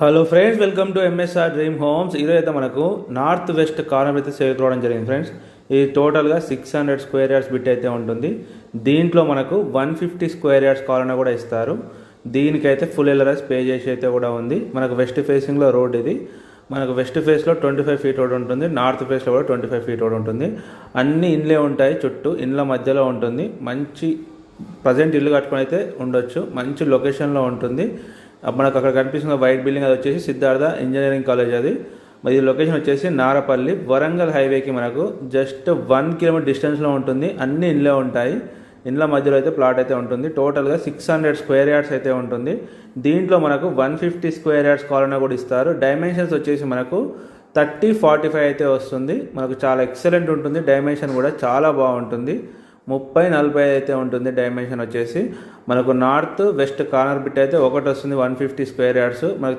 Hello friends welcome to MSR dream homes ఈరోజు అయితే మనకు నార్త్ వెస్ట్ కార్నర్ అయితే సేవ్ రావడం జరిగింది ఫ్రెండ్స్ ఇది టోటల్గా six hundred square yards bit అయితే ఉంటుంది. దీంట్లో మనకు వన్ ఫిఫ్టీ స్క్వేర్ యార్డ్స్ కావాలన్నా కూడా ఇస్తారు. దీనికైతే ఫుల్ ఎల్ఆర్ఎస్ పే చేసి అయితే కూడా ఉంది. మనకు వెస్ట్ ఫేసింగ్లో రోడ్ ఇది. మనకు వెస్ట్ ఫేస్లో ట్వంటీ ఫైవ్ ఫీట్ రోడ్ ఉంటుంది. నార్త్ ఫేస్లో కూడా ట్వంటీ ఫైవ్ ఫీట్ రోడ్ ఉంటుంది. అన్ని ఇండ్లే ఉంటాయి చుట్టూ ఇండ్ల మధ్యలో ఉంటుంది. మంచి ప్రజెంట్ ఇల్లు కట్టుకొని అయితే ఉండొచ్చు. మంచి లొకేషన్లో ఉంటుంది. మనకు అక్కడ కనిపిస్తున్న వైట్ బిల్డింగ్ అది వచ్చేసి సిద్ధార్థ ఇంజనీరింగ్ కాలేజ్ అది. మరి లొకేషన్ వచ్చేసి నారపల్లి వరంగల్ హైవేకి మనకు జస్ట్ వన్ కిలోమీటర్ డిస్టెన్స్లో ఉంటుంది. అన్ని ఇండ్లే ఉంటాయి. ఇండ్ల మధ్యలో అయితే ప్లాట్ అయితే ఉంటుంది. టోటల్గా సిక్స్ హండ్రెడ్ స్క్వేర్ యార్డ్స్ అయితే ఉంటుంది. దీంట్లో మనకు one fifty square yards colony కూడా ఇస్తారు. డైమెన్షన్స్ వచ్చేసి మనకు థర్టీ ఫార్టీ ఫైవ్ అయితే వస్తుంది. మనకు చాలా ఎక్సలెంట్ ఉంటుంది. డైమెన్షన్ కూడా చాలా బాగుంటుంది. ముప్పై నలభై అయితే ఉంటుంది డైమెన్షన్ వచ్చేసి. మనకు నార్త్ వెస్ట్ కార్నర్ బిట్ అయితే ఒకటి వస్తుంది వన్ ఫిఫ్టీ స్క్వేర్ యార్డ్స్. మనకు